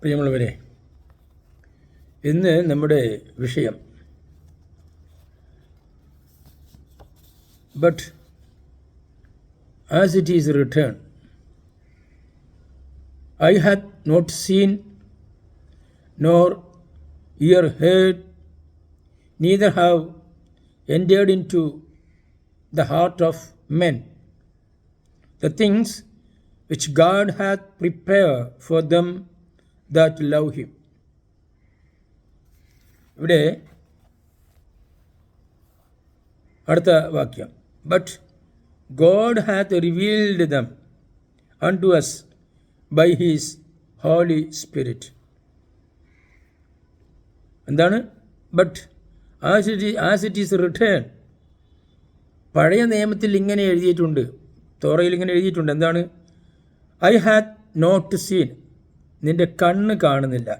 പ്രിയമുള്ളവരെ ഇന്ന് നമ്മുടെ വിഷയം but as it is written I had not seen nor ear heard neither have entered into the heart of men. The things which God hath prepared for them that love him. ഇവിടെ അടുത്ത വാക്യം. But God hath revealed them unto us by his holy spirit എന്താണ് but as it as it is written പഴയ നിയമത്തിൽ ഇങ്ങനെ എഴുതിയിട്ടുണ്ട് തോറയിൽ ഇങ്ങനെ എഴുതിയിട്ടുണ്ട് എന്താണ്? ഐ ഹാത്ത് നോട്ട് സീൻ നിന്റെ കണ്ണ് കാണുന്നില്ല.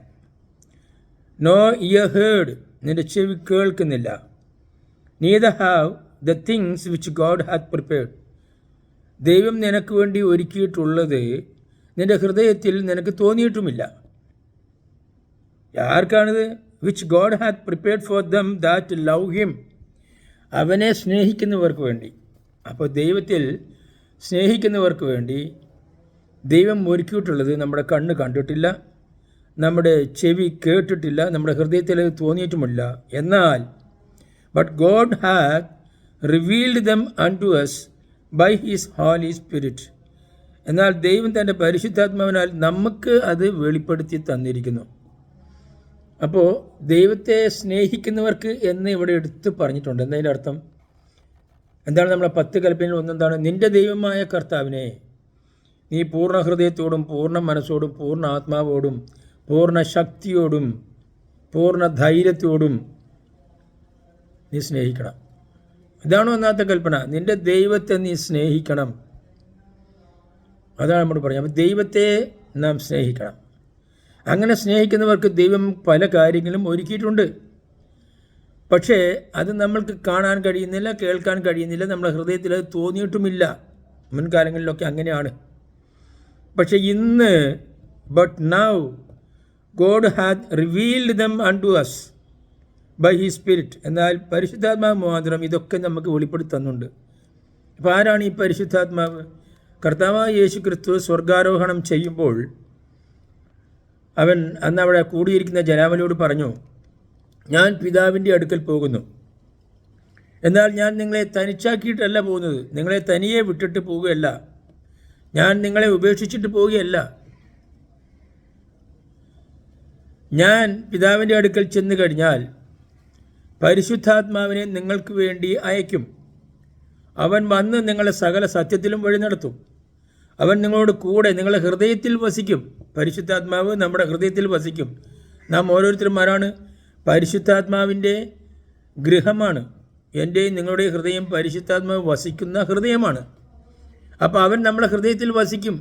നോ ഇയർ ഹേഡ് നിന്റെ ചെവി കേൾക്കുന്നില്ല. നീ the have the things which God hath prepared ദൈവം നിനക്ക് വേണ്ടി ഒരുക്കിയിട്ടുള്ളത് നിന്റെ ഹൃദയത്തിൽ നിനക്ക് തോന്നിയിട്ടുമില്ല. ആർക്കാണിത്? Which God hath prepared for them that love him അവനെ സ്നേഹിക്കുന്നവർക്ക് വേണ്ടി. അപ്പോൾ ദൈവത്തിൽ സ്നേഹിക്കുന്നവർക്ക് വേണ്ടി ദൈവം ഒരുക്കിയിട്ടുള്ളത് നമ്മുടെ കണ്ണ് കണ്ടിട്ടില്ല നമ്മുടെ ചെവി കേട്ടിട്ടില്ല നമ്മുടെ ഹൃദയത്തിൽ തോന്നിയിട്ടുമില്ല. എന്നാൽ but God have revealed them unto us by his holy spirit എന്നാൽ ദൈവം തന്റെ പരിശുദ്ധാത്മാവിനാൽ നമുക്ക് അത് വെളിപ്പെടുത്തി തന്നിരിക്കുന്നു. അപ്പോൾ ദൈവത്തെ സ്നേഹിക്കുന്നവർക്ക് എന്ന് ഇവിടെ എടുത്ത് പറഞ്ഞിട്ടുണ്ട്. എന്നതിന്റെ അർത്ഥം? എന്താണ് നമ്മളെ പത്ത് കൽപ്പനയിൽ ഒന്നെന്താണ്? നിന്റെ ദൈവമായ കർത്താവിനെ നീ പൂർണ ഹൃദയത്തോടും പൂർണ മനസ്സോടും പൂർണ ആത്മാവോടും പൂർണ ശക്തിയോടും പൂർണ ധൈര്യത്തോടും നീ സ്നേഹിക്കണം. ഇതാണ് ഒന്നാമത്തെ കൽപ്പന? നിന്റെ ദൈവത്തെ നീ സ്നേഹിക്കണം. അതാണ് നമ്മൾ പറഞ്ഞത്. അപ്പം ദൈവത്തെ നാം സ്നേഹിക്കണം. അങ്ങനെ സ്നേഹിക്കുന്നവർക്ക് ദൈവം പല കാര്യങ്ങളും ഒരുക്കിയിട്ടുണ്ട്. പക്ഷേ അത് നമ്മൾക്ക് കാണാൻ കഴിയുന്നില്ല കേൾക്കാൻ കഴിയുന്നില്ല നമ്മുടെ ഹൃദയത്തിൽ അത് തോന്നിയിട്ടുമില്ല. മുൻകാലങ്ങളിലൊക്കെ അങ്ങനെയാണ്. പക്ഷേ ഇന്ന് but now God hath revealed them unto us by he spirit എന്നാൽ പരിശുദ്ധാത്മാവ് മാത്രം ഇതൊക്കെ നമുക്ക് വെളിപ്പെടുത്തി തന്നുണ്ട് അപ്പോൾ ആരാണ് ഈ പരിശുദ്ധാത്മാവ്? കർത്താവായ യേശു ക്രിസ്തു സ്വർഗാരോഹണം ചെയ്യുമ്പോൾ അവൻ അന്ന് അവിടെ കൂടിയിരിക്കുന്ന ജനാവലിയോട് പറഞ്ഞു ഞാൻ പിതാവിന്റെ അടുക്കൽ പോകുന്നു. എന്നാൽ ഞാൻ നിങ്ങളെ തനിച്ചാക്കിയിട്ടല്ല പോകുന്നത്. നിങ്ങളെ തനിയെ വിട്ടിട്ട് പോവുകയല്ല ഞാൻ നിങ്ങളെ ഉപേക്ഷിച്ചിട്ട് പോവുകയല്ല. ഞാൻ പിതാവിന്റെ അടുക്കൽ ചെന്ന് കഴിഞ്ഞാൽ പരിശുദ്ധാത്മാവിനെ നിങ്ങൾക്ക് വേണ്ടി അയക്കും. അവൻ വന്ന് നിങ്ങളെ സകല സത്യത്തിലും വഴി നടത്തും. അവൻ നിങ്ങളോട് കൂടെ നിങ്ങളുടെ ഹൃദയത്തിൽ വസിക്കും. പരിശുദ്ധാത്മാവ് നമ്മുടെ ഹൃദയത്തിൽ വസിക്കും. നാം ഓരോരുത്തരും ആരാണ് പരിശുദ്ധാത്മാവിന്റെ ഗൃഹമാണ്. എന്റെയും നിങ്ങളുടെയും ഹൃദയം പരിശുദ്ധാത്മാവ് വസിക്കുന്ന ഹൃദയമാണ്. അപ്പോൾ അവൻ നമ്മളെ ഹൃദയത്തിൽ വസിക്കും.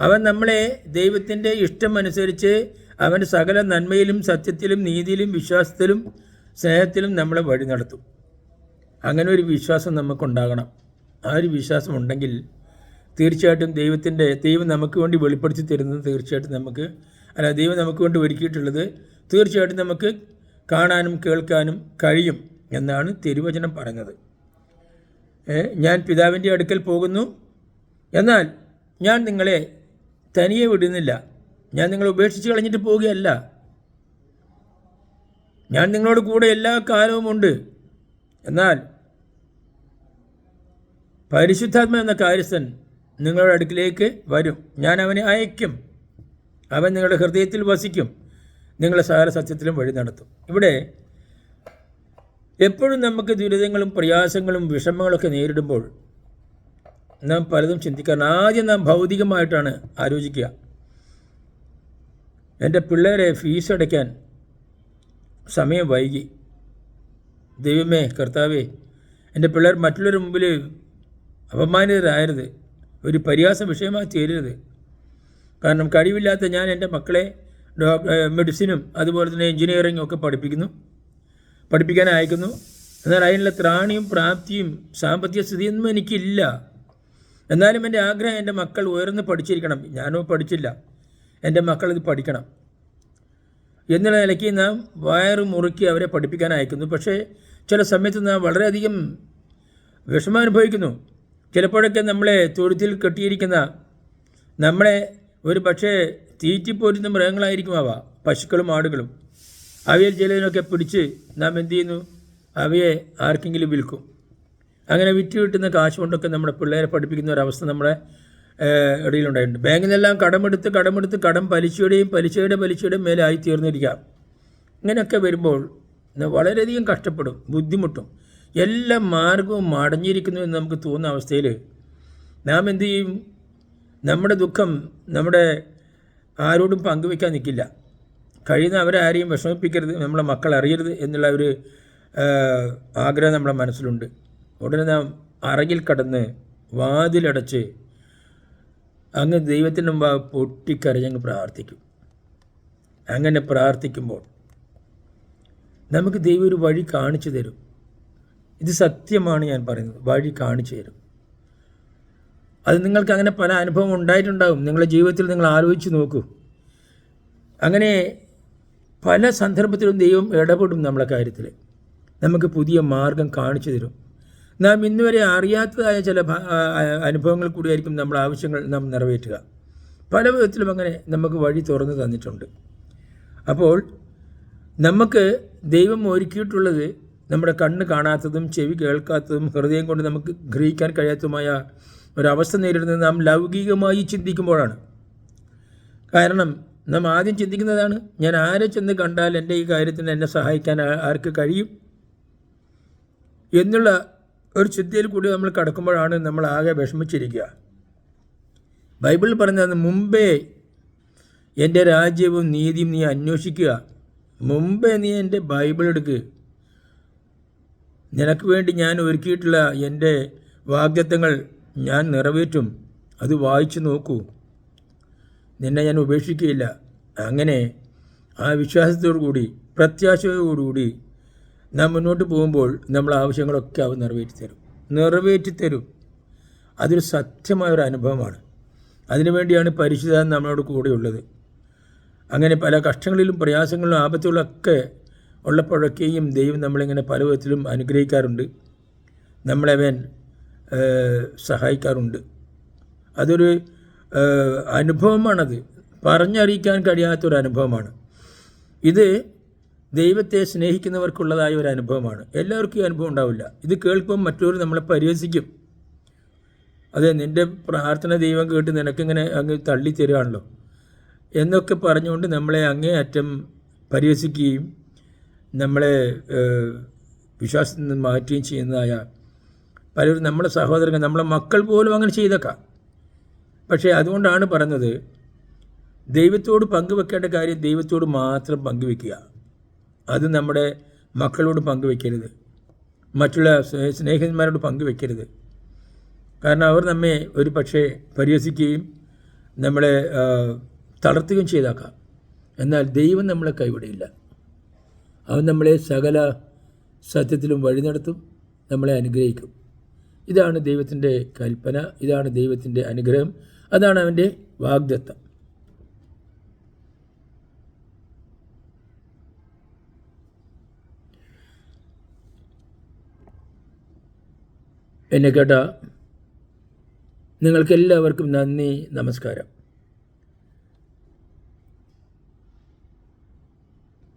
അവൻ നമ്മളെ ദൈവത്തിന്റെ ഇഷ്ടമനുസരിച്ച് അവൻ സകല നന്മയിലും സത്യത്തിലും നീതിയിലും വിശ്വാസത്തിലും സ്നേഹത്തിലും നമ്മളെ വഴി നടത്തും. അങ്ങനെ ഒരു വിശ്വാസം നമുക്കുണ്ടാകണം. ആ ഒരു വിശ്വാസം ഉണ്ടെങ്കിൽ തീർച്ചയായിട്ടും ദൈവത്തിന്റെ ദൈവം നമുക്ക് വേണ്ടി വെളിപ്പെടുത്തി തരുന്നത് തീർച്ചയായിട്ടും നമുക്ക് അല്ല ദൈവം നമുക്ക് വേണ്ടി ഒരുക്കിയിട്ടുള്ളത് തീർച്ചയായിട്ടും നമുക്ക് കാണാനും കേൾക്കാനും കഴിയും എന്നാണ് തിരുവചനം പറഞ്ഞത് ഞാൻ പിതാവിന്റെ അടുക്കൽ പോകുന്നു. എന്നാൽ ഞാൻ നിങ്ങളെ തനിയെ വിടുന്നില്ല. ഞാൻ നിങ്ങളെ ഉപേക്ഷിച്ച് കളഞ്ഞിട്ട് പോവുകയല്ല. ഞാൻ നിങ്ങളോട് കൂടെ എല്ലാ കാലവും ഉണ്ട്. എന്നാൽ പരിശുദ്ധാത്മ എന്ന കാര്യസ്ഥൻ നിങ്ങളുടെ അടുക്കിലേക്ക് വരും. ഞാൻ അവനെ അയക്കും അവൻ നിങ്ങളുടെ ഹൃദയത്തിൽ വസിക്കും. നിങ്ങളെ സകല സത്യത്തിലും വഴി നടത്തും. ഇവിടെ എപ്പോഴും നമുക്ക് ദുരിതങ്ങളും പ്രയാസങ്ങളും വിഷമങ്ങളൊക്കെ നേരിടുമ്പോൾ നാം പലതും ചിന്തിക്കാൻ ആദ്യം നാം ഭൗതികമായിട്ടാണ് ആലോചിക്കുക. എന്റെ പിള്ളേരെ ഫീസ് അടയ്ക്കാൻ സമയം വൈകി. ദൈവമേ കർത്താവേ എന്റെ പിള്ളേർ മറ്റുള്ളവരുടെ മുമ്പിൽ അപമാനിതരായരുത്. ഒരു പരിഹാസ വിഷയമായി തീരരുത്. കാരണം കഴിവില്ലാത്ത ഞാൻ എന്റെ മക്കളെ മെഡിസിനും അതുപോലെ തന്നെ എഞ്ചിനീയറിങ്ങും ഒക്കെ പഠിപ്പിക്കുന്നു. പഠിപ്പിക്കാൻ അയക്കുന്നു എന്നാൽ അതിനുള്ള ത്രാണിയും പ്രാപ്തിയും സാമ്പത്തിക സ്ഥിതിയൊന്നും എനിക്കില്ല. എന്നാലും എന്റെ ആഗ്രഹം എന്റെ മക്കൾ ഉയർന്ന് പഠിച്ചിരിക്കണം. ഞാനോ പഠിച്ചില്ല. എന്റെ മക്കൾ ഇത് പഠിക്കണം. എന്നുള്ള നിലയ്ക്ക് നാം വയറ് മുറുക്കി അവരെ പഠിപ്പിക്കാൻ അയക്കുന്നു. പക്ഷേ ചില സമയത്ത് നാം വളരെയധികം വിഷമം അനുഭവിക്കുന്നു. ചിലപ്പോഴൊക്കെ നമ്മളെ തൊഴുത്തിൽ കെട്ടിയിരിക്കുന്ന നമ്മളെ ഒരു പക്ഷേ തീറ്റിപ്പോരുന്ന മൃഗങ്ങളായിരിക്കും അവ പശുക്കളും ആടുകളും. അവയിൽ ചിലതിനൊക്കെ പിടിച്ച് നാം എന്തു ചെയ്യുന്നു? അവയെ ആർക്കെങ്കിലും വിൽക്കും. അങ്ങനെ വിറ്റ് കിട്ടുന്ന കാശ് കൊണ്ടൊക്കെ നമ്മുടെ പിള്ളേരെ പഠിപ്പിക്കുന്ന ഒരവസ്ഥ നമ്മുടെ ഇടയിലുണ്ടായിട്ടുണ്ട്. ബാങ്കിൽ നിന്നെല്ലാം കടമെടുത്ത് കടമെടുത്ത് കടം പലിശയുടെയും പലിശയുടെ പലിശയുടെയും മേലെ ആയി തീർന്നിരിക്കാം ഇങ്ങനെയൊക്കെ വരുമ്പോൾ വളരെയധികം കഷ്ടപ്പെടും ബുദ്ധിമുട്ടും. എല്ലാ മാർഗവും മടഞ്ഞിരിക്കുന്നു എന്ന് നമുക്ക് തോന്നുന്ന അവസ്ഥയിൽ നാം എന്തു ചെയ്യും? നമ്മുടെ ദുഃഖം നമ്മുടെ ആരോടും പങ്കുവെക്കാൻ നിൽക്കില്ല. കഴിയുന്ന അവരെ ആരെയും വിഷമിപ്പിക്കരുത് നമ്മളെ മക്കൾ അറിയരുത് എന്നുള്ള ഒരു ആഗ്രഹം നമ്മുടെ മനസ്സിലുണ്ട്. ഉടനെ നാം അറകിൽ കടന്ന് വാതിലടച്ച് അങ്ങ് ദൈവത്തിന്റെ മുമ്പാകെ പൊട്ടിക്കരഞ്ഞങ്ങ് പ്രാർത്ഥിക്കും. അങ്ങനെ പ്രാർത്ഥിക്കുമ്പോൾ നമുക്ക് ദൈവം ഒരു വഴി കാണിച്ചു തരും. ഇത് സത്യമാണ് ഞാൻ പറയുന്നത്. വഴി കാണിച്ചു തരും. അത് നിങ്ങൾക്ക് അങ്ങനെ പല അനുഭവം ഉണ്ടായിട്ടുണ്ടാകും. നിങ്ങളുടെ ജീവിതത്തിൽ നിങ്ങൾ ആലോചിച്ച് നോക്കൂ. അങ്ങനെ പല സന്ദർഭത്തിലും ദൈവം ഇടപെടും നമ്മളെ കാര്യത്തിൽ. നമുക്ക് പുതിയ മാർഗം കാണിച്ചു തരും. നാം ഇന്നുവരെ അറിയാത്തതായ ചില അനുഭവങ്ങൾ കൂടിയായിരിക്കും നമ്മുടെ ആവശ്യങ്ങൾ നാം നിറവേറ്റുക. പല വിധത്തിലും അങ്ങനെ നമുക്ക് വഴി തുറന്നു തന്നിട്ടുണ്ട്. അപ്പോൾ നമുക്ക് ദൈവം ഒരുക്കിയിട്ടുള്ളത് നമ്മുടെ കണ്ണ് കാണാത്തതും ചെവി കേൾക്കാത്തതും ഹൃദയം കൊണ്ട് നമുക്ക് ഗ്രഹിക്കാൻ കഴിയാത്തതുമായ ഒരവസ്ഥ നേരിടുന്നത് നാം ലൗകികമായി ചിന്തിക്കുമ്പോഴാണ്. കാരണം നാം ആദ്യം ചിന്തിക്കുന്നതാണ് ഞാൻ ആരെ ചെന്ന് കണ്ടാൽ എന്റെ ഈ കാര്യത്തിന് എന്നെ സഹായിക്കാൻ ആർക്ക് കഴിയും? എന്നുള്ള ഒരു ചിന്തയിൽ കൂടി നമ്മൾ കടക്കുമ്പോഴാണ് നമ്മൾ ആകെ വിഷമിച്ചിരിക്കുക. ബൈബിൾ പറഞ്ഞത് മുമ്പേ എന്റെ രാജ്യവും നീതിയും നീ അന്വേഷിക്കുക. മുമ്പേ നീ എന്റെ ബൈബിൾ എടുക്കുക നിനക്ക് വേണ്ടി ഞാൻ ഒരുക്കിയിട്ടുള്ള എന്റെ വാഗ്ദത്തങ്ങൾ ഞാൻ നിറവേറ്റും. അത് വായിച്ചു നോക്കൂ. നിന്നെ ഞാൻ ഉപേക്ഷിക്കുകയില്ല. അങ്ങനെ ആ വിശ്വാസത്തോടു കൂടി പ്രത്യാശയോടുകൂടി നാം മുന്നോട്ട് പോകുമ്പോൾ നമ്മളെ ആവശ്യങ്ങളൊക്കെ അവ നിറവേറ്റി തരും നിറവേറ്റി തരും അതൊരു സത്യമായ ഒരു അനുഭവമാണ് അതിനുവേണ്ടിയാണ് പരിശുദ്ധ നമ്മളോട് കൂടെയുള്ളത്. അങ്ങനെ പല കഷ്ടങ്ങളിലും പ്രയാസങ്ങളിലും ആപത്തുകളൊക്കെ ഉള്ളപ്പോഴൊക്കെയും ദൈവം നമ്മളിങ്ങനെ പല വിധത്തിലും അനുഗ്രഹിക്കാറുണ്ട്. നമ്മളവൻ സഹായിക്കാറുണ്ട്. അതൊരു അനുഭവമാണത്. പറഞ്ഞറിയിക്കാൻ കഴിയാത്തൊരു അനുഭവമാണ് ഇത് ദൈവത്തെ സ്നേഹിക്കുന്നവർക്കുള്ളതായ ഒരു അനുഭവമാണ്. എല്ലാവർക്കും ഈ അനുഭവം ഉണ്ടാവില്ല. ഇത് കേൾക്കുമ്പോൾ മറ്റൊരു നമ്മളെ പരിഹസിക്കും. അതെ നിന്റെ പ്രാർത്ഥന ദൈവം കേട്ട് നിനക്കിങ്ങനെ അങ്ങ് തള്ളി തരികയാണല്ലോ. എന്നൊക്കെ പറഞ്ഞുകൊണ്ട് നമ്മളെ അങ്ങേ അറ്റം പരിഹസിക്കുകയും നമ്മളെ വിശ്വാസത്തിൽ നിന്ന് മാറ്റുകയും ചെയ്യുന്നതായ പലരും നമ്മുടെ സഹോദരങ്ങൾ നമ്മളെ മക്കൾ പോലും അങ്ങനെ ചെയ്തേക്കാം. പക്ഷേ അതുകൊണ്ടാണ് പറഞ്ഞത് ദൈവത്തോട് പങ്കുവെക്കേണ്ട കാര്യം ദൈവത്തോട് മാത്രം പങ്കുവെക്കുക. അത് നമ്മുടെ മക്കളോട് പങ്കുവെക്കരുത്. മറ്റുള്ള സ്നേ- സ്നേഹിതന്മാരോട് പങ്കുവെക്കരുത്. കാരണം അവർ നമ്മെ ഒരു പക്ഷേ പരിഹസിക്കുകയും നമ്മളെ തളർത്തുകയും ചെയ്താക്കാം. എന്നാൽ ദൈവം നമ്മളെ കൈവിടില്ല. അവൻ നമ്മളെ സകല സത്യത്തിലും വഴി നടത്തും നമ്മളെ അനുഗ്രഹിക്കും. ഇതാണ് ദൈവത്തിന്റെ കൽപ്പന ഇതാണ് ദൈവത്തിന്റെ അനുഗ്രഹം അതാണ് അവന്റെ വാഗ്ദത്തം. എന്നെ കേട്ട നിങ്ങൾക്കെല്ലാവർക്കും നന്ദി നമസ്കാരം.